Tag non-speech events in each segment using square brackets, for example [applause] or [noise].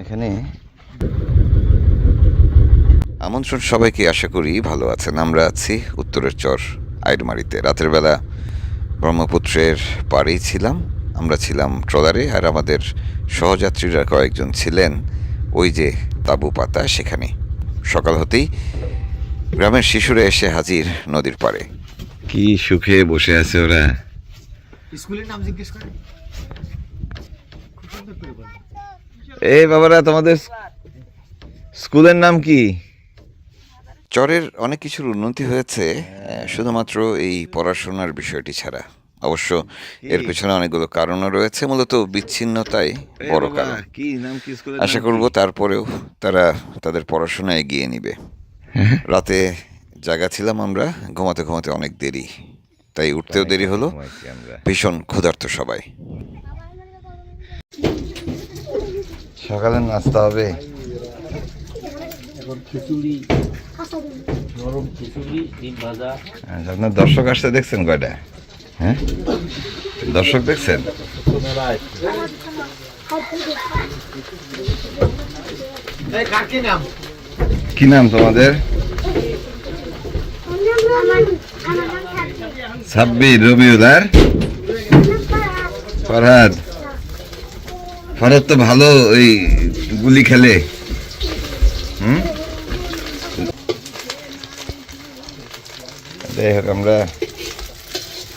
এখানে আমন্ত্রণ সবাইকে আশা করি ভালো আছেন। আমরা আছি উত্তরের চর, আইডমারিতে। রাতের বেলা ব্রহ্মপুত্রের পাড়েই ছিলাম। আমরা ছিলাম ট্রলারে আর আমাদের সহযাত্রীরা কয়েকজন ছিলেন। ওই যে তাঁবু পাতা সেখানে। সকাল হতেই গ্রামের শিশুরা এসে হাজির নদীর পাড়ে। কি সুখে বসে আছে ওরা। স্কুলের নাম জিজ্ঞেস করে এই বাবারা তোমাদের স্কুলের নাম কি? চরের অনেক কিছুর উন্নতি হয়েছে আহ, শুধুমাত্র এই পড়াশোনার বিষয়টি ছাড়া। অবশ্য এর পেছনে অনেকগুলো কারণও রয়েছে মূলত বিচ্ছিন্নতাই বড় কারণ। কি নাম কি স্কুলের আশা করব তারপরেও তারা তাদের পড়াশোনা এগিয়ে নিবে। রাতে জায়গা ছিলাম আমরা ঘুমাতে ঘুমাতে অনেক দেরি। তাই উঠতেও দেরি হলো। ভীষণ ক্ষুধার্ত সবাই। সকালে নাস্তা হবে। এখন খিচুড়ি নরম খিচুড়ি ডিম ভাজা। আচ্ছা, আপনার দর্শক আসতে দেখছেন কয়টা? হ্যাঁ? দর্শক দেখছেন? কি নাম? তোমাদের? ছাব্বির রবিউল আর? ফরহাদ। ফরহাদ তো ভালো ওই গুলি খেলে। হুম? যাই হোক আমরা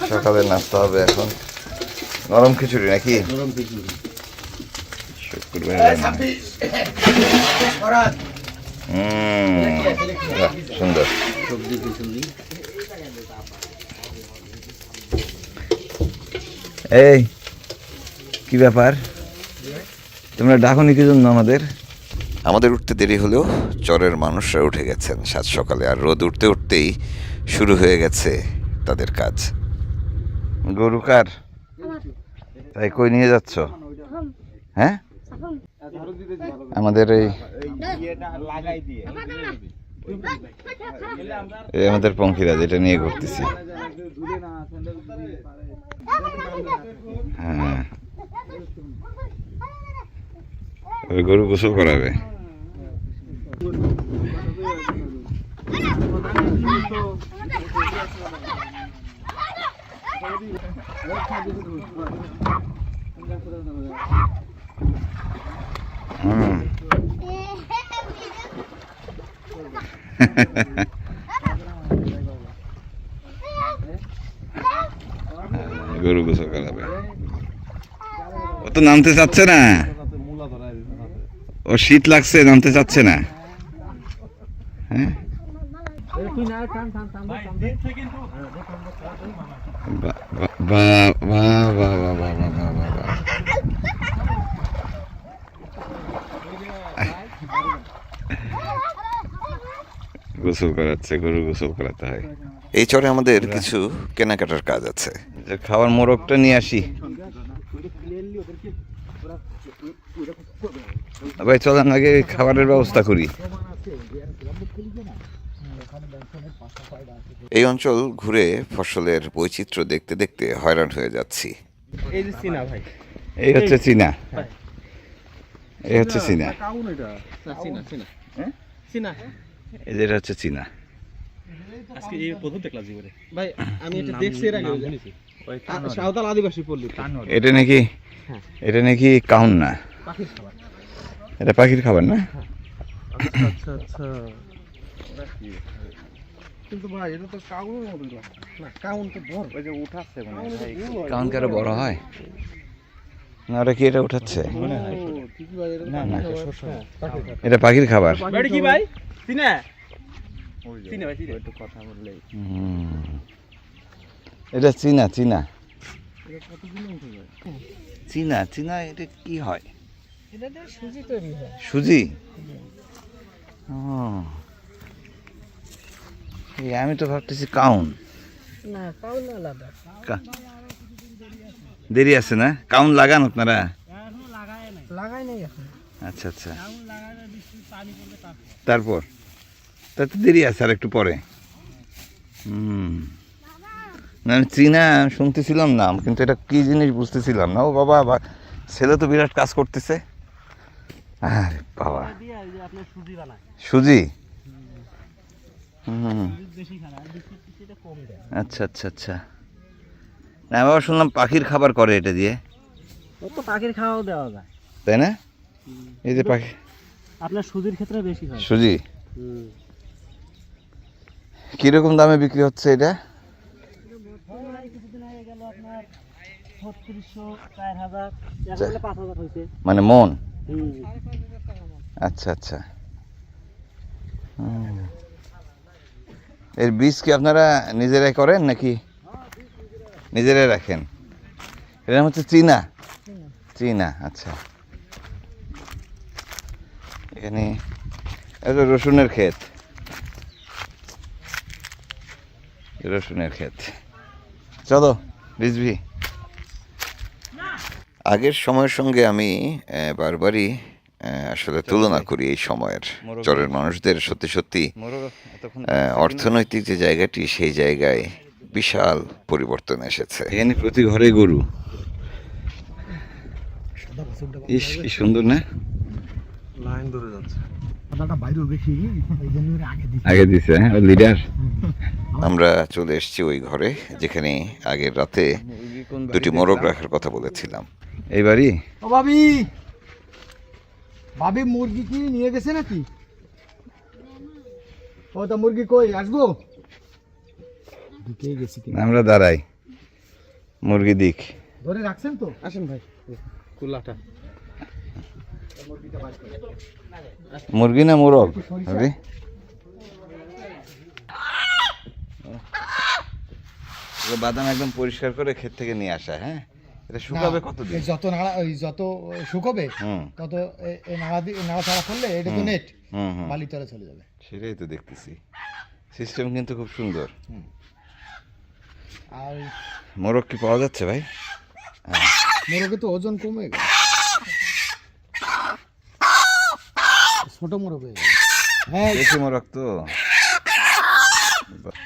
সকালে নাস্তা হবে এখন। নরম খিচুড়ি নাকি? নরম খিচুড়ি। শুক্রবার রান্না। হুম বাহ, সুন্দর। এই কি ব্যাপার? তোমরা ডাকনি কি জন্য আমাদের? আমাদের উঠতে দেরি হলেও চরের মানুষরা উঠে গেছেন। সাত সকালে আর রোদ উঠতে উঠতেই শুরু হয়ে গেছে তাদের কাজ। গরু কার? তাই কই নিয়ে যাচ্ছ? হ্যাঁ? আমাদের এই আমাদের পঙ্খিরাজ যেটা নিয়ে ঘুরতেছি। হ্যাঁ। ওই গরু গোসল করাবে। গরু করাবে। ও তো নামতে চাচ্ছে না। ও শীত লাগছে, নামতে চাচ্ছে না। হ্যাঁ? বা- বা- বা- বা। গোসল করাচ্ছে গরু গোসল করাতে হয়। এই চরে আমাদের কিছু কেনাকাটার কাজ আছে। যে খাওয়ার মোরগটা নিয়ে আসি। ভাই চলেন আগে খাবারের ব্যবস্থা করি। এই অঞ্চল ঘুরে ফসলের বৈচিত্র্য দেখতে দেখতে হয়রান হয়ে যাচ্ছি। এই যে চিনা ভাই। এই হচ্ছে চীনা। এই হচ্ছে চীনা। কাউন এটা চিনা চিনা। হ্যাঁ? চিনা। এই যে এটা হচ্ছে চীনা। আজকে এই প্রথম দেখলাম জীবনে। ভাই আমি এটা দেখছি এর আগে। সাঁওতাল আদিবাসী পল্লী এটা নাকি হ্যাঁ। এটা নাকি কাউন না। পাখির খাবার। এটা পাখির খাবার না? আচ্ছা আচ্ছা কিন্তু ভাই এটা তো কাউনের মতো না। কাউন তো বড়। ওই যে উঠাচ্ছে মানে কাউন কি বড় হয়? না ওটা কি এটা উঠাচ্ছে? না, না, খাবার। এটা পাখির খাবার। কি ভাই? চিনা? চিনা ভাই চিনা। একটু কথা বললেই। এটা চীনা চীনা। চীনা চীনা এটা কি হয়? এটা সুজি তৈরি হয়। সুজি? ও। এই আমি তো ভাবতেছি কাউন। না কাউন আলাদা। দেরি আছে না? কাউন লাগান আপনারা? লাগাই নাই এখন। আচ্ছা আচ্ছা। তারপর? তা তো দেরি আছে আর একটু পরে। হুম। না আমি চীনা শুনতেছিলাম নাম কিন্তু এটা কি জিনিস বুঝতেছিলাম না। ও বাবা আবার ছেলে তো বিরাট কাজ করতেছে। আরে বাবা। সুজি হুম। আচ্ছা আচ্ছা আচ্ছা। না আবার শুনলাম পাখির খাবার করে এটা দিয়ে। তো পাখির খাওয়াও দেওয়া যায়। তাই না? এই যে পাখি। আপনার সুজির ক্ষেত্রে বেশি হয়। সুজি? হুম। কীরকম দামে বিক্রি হচ্ছে এটা? মানে মন? আচ্ছা আচ্ছা। এর বীজ কি আপনারা নিজেরাই করেন নাকি নিজেরাই রাখেন? এর নাম হচ্ছে চীনা। চীনা আচ্ছা। এখানে এটা রসুনের ক্ষেত। রসুনের ক্ষেত। চলো রিজভি। আগের সময়ের সঙ্গে আমি বারবারই আসলে তুলনা করি এই সময়ের চরের মানুষদের সত্যি সত্যি অর্থনৈতিক যে জায়গাটি সেই জায়গায় বিশাল পরিবর্তন এসেছে। এখানে প্রতি ঘরে গরু। ইস কি সুন্দর না? লাইন ধরে যাচ্ছে। এই আগে দিছে। হ্যাঁ? লিডার? আমরা চলে এসেছি ওই ঘরে যেখানে আগের রাতে দুটি মোরগ রাখার কথা বলেছিলাম। এইবারই ও ভাবি! ভাবি মুরগি কি নিয়ে গেছে নাকি? ও তা মুরগি কই? আসব? আমরা দাঁড়াই। মুরগি দিক। ধরে রাখছেন তো? আসেন ভাই কুলাটা। মুরগি না মোরগ? এগুলো বাদাম একদম পরিষ্কার করে ক্ষেত থেকে নিয়ে আসা হ্যাঁ? এটা শুকাবে কতদিন? এই যত নাড়া ওই যত শুকোবে হুম। তত নাড়া দিয়ে নাড়াচাড়া করলে এটা তো নেট বালি তলে চলে যাবে। সেটাই তো দেখতেছি। সিস্টেম কিন্তু খুব সুন্দর। আর মোরগ কি পাওয়া যাচ্ছে ভাই? মোরগে তো ওজন কমে গেল ছোট মোরগ হয়ে গেল হ্যাঁ। দেশি মোরগ তো।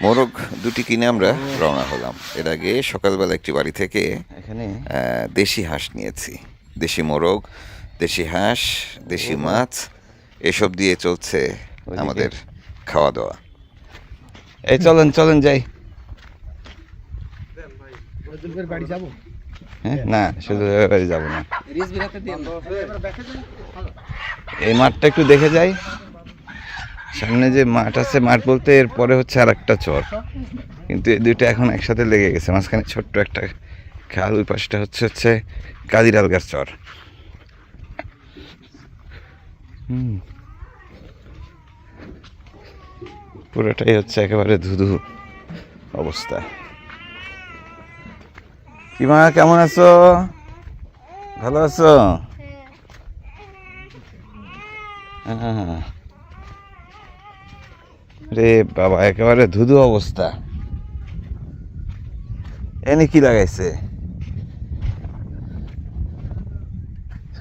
মোরগ দুটি কিনে আমরা রওনা হলাম। এর আগে সকালবেলা একটি বাড়ি থেকে এখানে? দেশি হাঁস নিয়েছি। দেশি মোরগ দেশি হাঁস দেশি মাছ এসব দিয়ে চলছে আমাদের খাওয়া দাওয়া এই চলেন চলেন যাই। বাড়ি যাব? না শুধু বাড়ি যাব না। এই মাঠটা একটু দেখে যাই। সামনে যে মাঠ আছে মাঠ বলতে এর পরে হচ্ছে আর একটা চর। কিন্তু এই দুইটা এখন একসাথে লেগে গেছে। মাঝখানে ছোট্ট একটা খাল ওই পাশটা হচ্ছে হচ্ছে কাদির আলগার চর। হুম। পুরোটাই হচ্ছে একেবারে ধুধু অবস্থা। কি মা কেমন আছো? ভালো আছো? হ্যাঁ। রে বাবা একেবারে ধুধু অবস্থা। এনে কি লাগাইছে?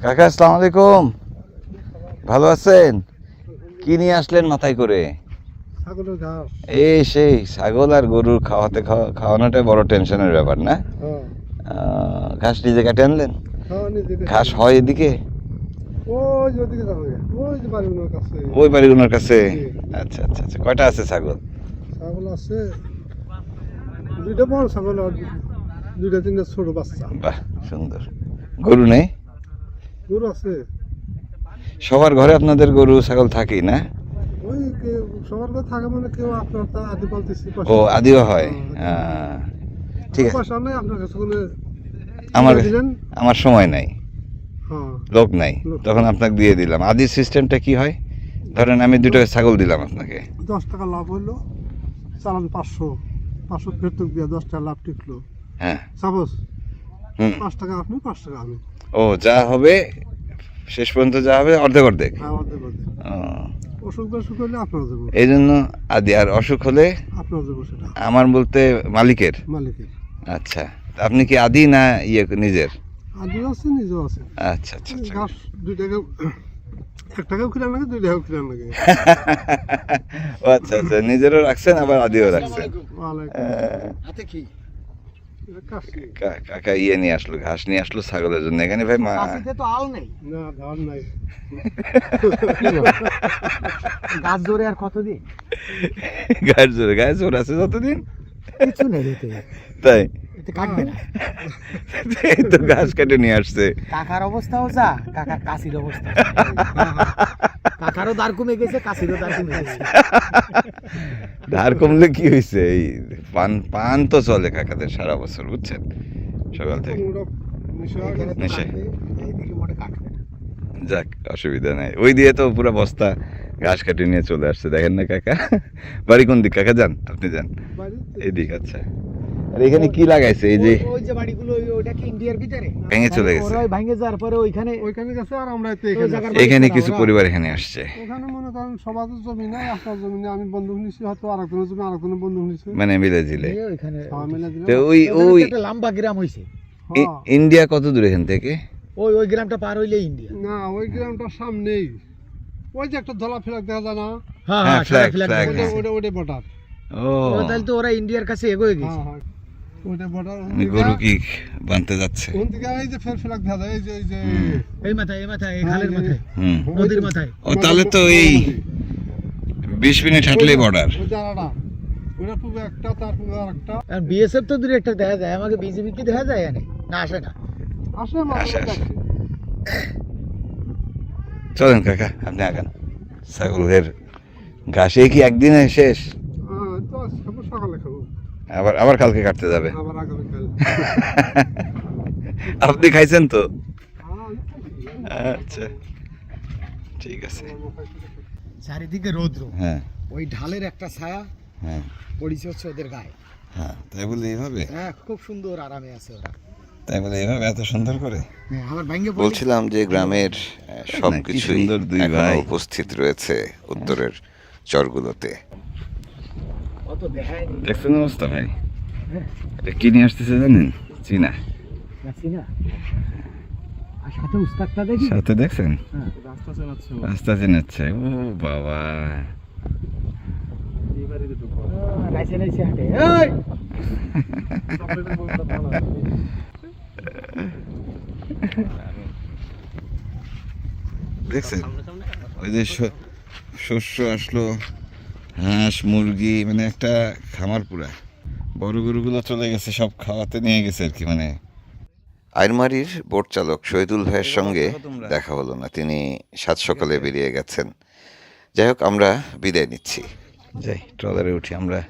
কাকা আসসালামু আলাইকুম। ভালো আছেন? কি নিয়ে আসলেন মাথায় করে? এই সেই ছাগল আর গরুর খাওয়াতে খাওয়া খাওয়ানোটাই বড় টেনশনের ব্যাপার না? হ্যাঁ। ঘাস নিজে কাটে আনলেন? হ্যাঁ ঘাস হয় এদিকে? ওই বাড়িগুলোর কাছে। ওই বাড়িগুলোর কাছে? আচ্ছা আচ্ছা আচ্ছা। কয়টা আছে ছাগল? ছাগল আছে। দুইটা বড় ছাগল আর দুইটা তিনটা ছোট বাচ্চা। বাহ সুন্দর। গরু নেই? গরু আছে। সবার ঘরে আপনাদের গরু ছাগল থাকেই না? ওই সবার কথা থাকে মানে কেউ আপনার আদি পালতেছি ও আদিও হয়? আহ, ঠিক আছে। নেই আমার আমার সময় নাই। হ্যাঁ। লোক নাই। তখন আপনাকে দিয়ে দিলাম। আদির সিস্টেমটা কি হয়? ধরেন আমি দুটো ছাগল দিলাম আপনাকে। দশ টাকা লাভ হইল চালান পাঁচশো। পাঁচশো ফেরতুক দিয়ে দশ টাকা লাভ টিকলো। হ্যাঁ। সাপোজ পাঁচ টাকা আপনি পাঁচ টাকা আমি ও যা হবে শেষ পর্যন্ত যা হবে অর্ধেক অর্ধেক? হ্যাঁ অর্ধেক অর্ধেক। অসুখ বিসুখ হলে আপনার দেবো। এই জন্য আদি আর অসুখ হলে আমার বলতে মালিকের। মালিকের। আচ্ছা আপনি কি আদি না ইয়ে নিজের? আদিও আছে নিজেও আছে। আচ্ছা আচ্ছা আচ্ছা। ঘাস দুইটাকে এক টাকাও কিনা লাগে দুই টাকাও কিনা লাগে। আচ্ছা আচ্ছা নিজেরও রাখছেন আবার আদিও রাখছেন? হাতে কি? এটা কাশি কা- কাকা ইয়ে নিয়ে আসলো ঘাস নিয়ে আসলো ছাগলের জন্য। এখানে ভাই মা তো আল নেই। না ধার নাই। গাছ জোরে আর কতদিন? গায়ের জোরে গায়ের জোর আছে যতদিন। কিছু নেই এতে। তাই? কাটবে না। [laughs] এই তো ঘাস কেটে নিয়ে আসছে। কাকার অবস্থাও যা কাকার কাশির অবস্থা। কাকারও দাঁড় কমে গেছে কাশিরও দাঁড় কমে গেছে। ধার কমলে কি হয়েছে এই পান পান তো চলে কাকাদের সারা বছর বুঝছেন? সকাল থেকে। নেশা। যাক অসুবিধা নাই। ওই দিয়ে তো পুরো বস্তা ঘাস কাটিয়ে নিয়ে চলে আসছে। দেখেন না কাকা? বাড়ি কোন দিক? কাকা যান আপনি যান। এই দিক আচ্ছা। আর এখানে কি লাগাইছে? এই যে ওই- যে বাড়িগুলো ওইটা কি ইন্ডিয়ার ভিতরে? ভেঙে চলে গেছে। ওরা ভেঙে যাওয়ার পরে ওইখানে ওইখানে গেছে আর আমরা তো এখানে এখানে কিছু পরিবার এখানে আসছে। ওখানে মনে করেন সবার জমি নাই আপনার জমি নেই আমি বন্ধুক নিছি হয়তো আরেকজনের জমি আরেকজনের বন্ধুক নিছি মানে মিলে ওইখানে দিলাম। তো ওই ওই একটা লম্বা গ্রাম হইছে। হ্যাঁ। ইন্ডিয়া কত দূর এখান থেকে? ওই ওই গ্রামটা পার হইলে ইন্ডিয়া। না ওই গ্রামটার সামনেই। ওই যে একটা ধলা ফেলাক দেখা যায় না? হ্যাঁ হ্যাঁ, হ্যাঁ flag flag, ওটা হ্যাঁ। ওটা বর্ডার ও। ও, তাহলে তো ওরা ইন্ডিয়ার কাছে এগোয় গেছে। বর্ডার মানে গরু কি বানতে যাচ্ছে? কোন দিকে? এই যে ফের ফেলাক দেখা এই যে এই যে এই মাথায় এই মাথায় এই খালের মাথায়। নদীর মাথায়। ও তাহলে তো এই বিশ মিনিট হাঁটলেই বর্ডার। ওটা একটা তার আর একটা। আর বিএসএফ তো দূরে একটা দেখা যায় আমাকে বিজেপি কি দেখা যায় না আসে না। আসে। আসে। চলেন কাকা আপনি আগান। ছাগলের ঘাসে কি একদিনে শেষ হ্যাঁ তো খাব সকালে খাব আবার আবার কালকে কাটতে যাবে। আবার [laughs] আপনি খাইছেন তো? হ্যাঁ, আচ্ছা। ঠিক আছে। চারিদিকে রৌদ্র। হ্যাঁ। ওই ঢালের একটা ছায়া হ্যাঁ। পড়েছে হচ্ছে ওদের গায়ে। হ্যাঁ তাই বলে এইভাবে? হ্যাঁ খুব সুন্দর আরামে আছে ওরা। তাই বলে এইভাবে এত সুন্দর করে? হ্যাঁ বলছিলাম যে গ্রামের সব কি কিছু সুন্দর দুই উপস্থিত রয়েছে উত্তরের চরগুলোতে। দেখছেন অবস্থা ভাই? এটা কি নিয়ে আসতেছে জানেন? চীনা। সাথে দেখছেন? হ্যাঁ। রাস্তা চেনাচ্ছে ও। বাবা। দেখছেন? ওই যে শ- শস্য আসলো। হাঁস মুরগি মানে একটা খামার পুরা। বড় গরুগুলো চলে গেছে সব খাওয়াতে নিয়ে গেছে আর কি মানে। আইরমারির বোট চালক শহীদুল ভাইয়ের সঙ্গে দেখা হলো না তিনি সাত সকালে বেরিয়ে গেছেন। যাই হোক আমরা বিদায় নিচ্ছি। যাই ট্রলারে উঠি আমরা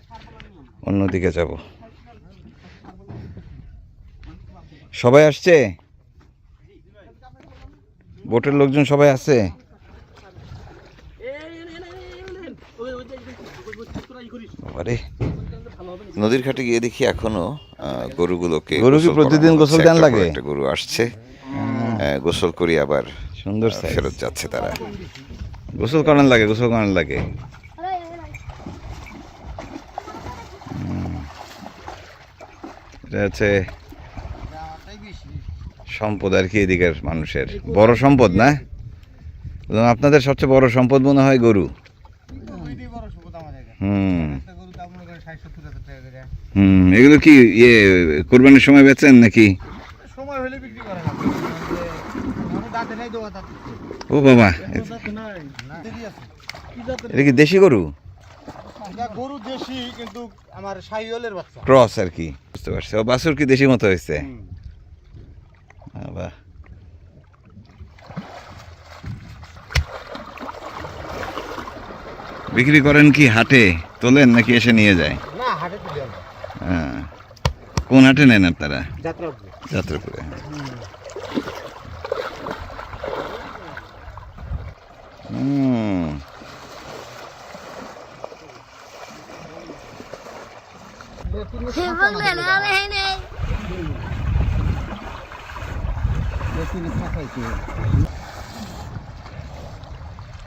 অন্যদিকে যাব। সবাই আসছে? বোটের লোকজন সবাই আছে? বাবারে নদীর ঘাটে গিয়ে দেখি এখনও আহ, গরুগুলোকে গরু কি প্রতিদিন গোসল। দেন লাগে? একটা গরু আসছে। গোসল করি আবার সুন্দর ফেরত যাচ্ছে তারা। গোসল করান লাগে গোসল করান লাগে। এটা হচ্ছে সম্পদ আর কি এদিকের মানুষের। বড় সম্পদ না? আপনাদের সবচেয়ে বড় সম্পদ মনে হয় গরু। হুম। হুম এগুলো কি ইয়ে কোরবানির সময় বেচেন নাকি? সময় হলে বিক্রি করে না দাঁতে নাই দোয়া দাঁতে। ও বাবা এটা কি দেশি গরু? এটা গরু দেশি কিন্তু আমার বাচ্চা। ক্রস আর কি বুঝতে পারছি। ও বাছুর কি দেশি মতো হয়েছে? বাহ বিক্রি করেন কি হাটে? তোলেন নাকি এসে নিয়ে যায়? হ্যাঁ। কোন হাটে নেন আপনারা? যাত্রা যাত্রাপুরে হুম।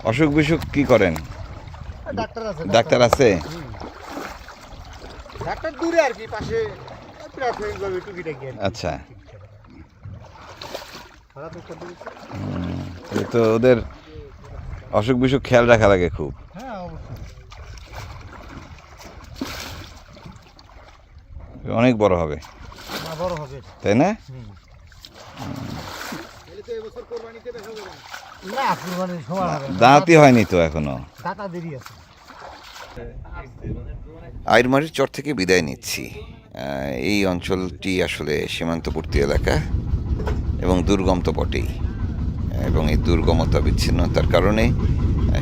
অসুখ বিসুখ কি করেন? ডাক্তার আছে ডাক্তার দূরে আর কি পাশে প্রাথমিকভাবে টুকিটাকি আচ্ছা। তো ওদের অসুখ বিসুখ খেয়াল রাখা লাগে খুব। হ্যাঁ অনেক বড় হবে। না বড় হবে। তাই না। দাঁতই হয়নি তো এখনও। দাতা দেরি আছে। আইরমারির চর থেকে বিদায় নিচ্ছি। এই অঞ্চলটি আসলে সীমান্তবর্তী এলাকা এবং দুর্গম তো বটেই। এবং এই দুর্গমতা বিচ্ছিন্নতার কারণে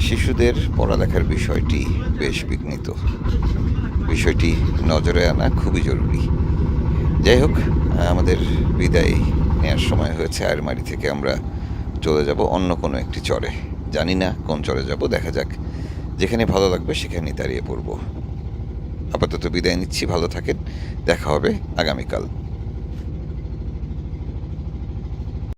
শিশুদের পড়ালেখার বিষয়টি বেশ বিঘ্নিত। বিষয়টি নজরে আনা খুবই জরুরি। যাই হোক আমাদের বিদায় নেওয়ার সময় হয়েছে আয়রমারি থেকে আমরা চলে যাব অন্য কোনো একটি চরে। জানি না কোন চরে যাব, দেখা যাক। যেখানে ভালো লাগবে সেখানেই দাঁড়িয়ে পড়ব। আপাতত বিদায় নিচ্ছি ভালো থাকেন দেখা হবে আগামীকাল।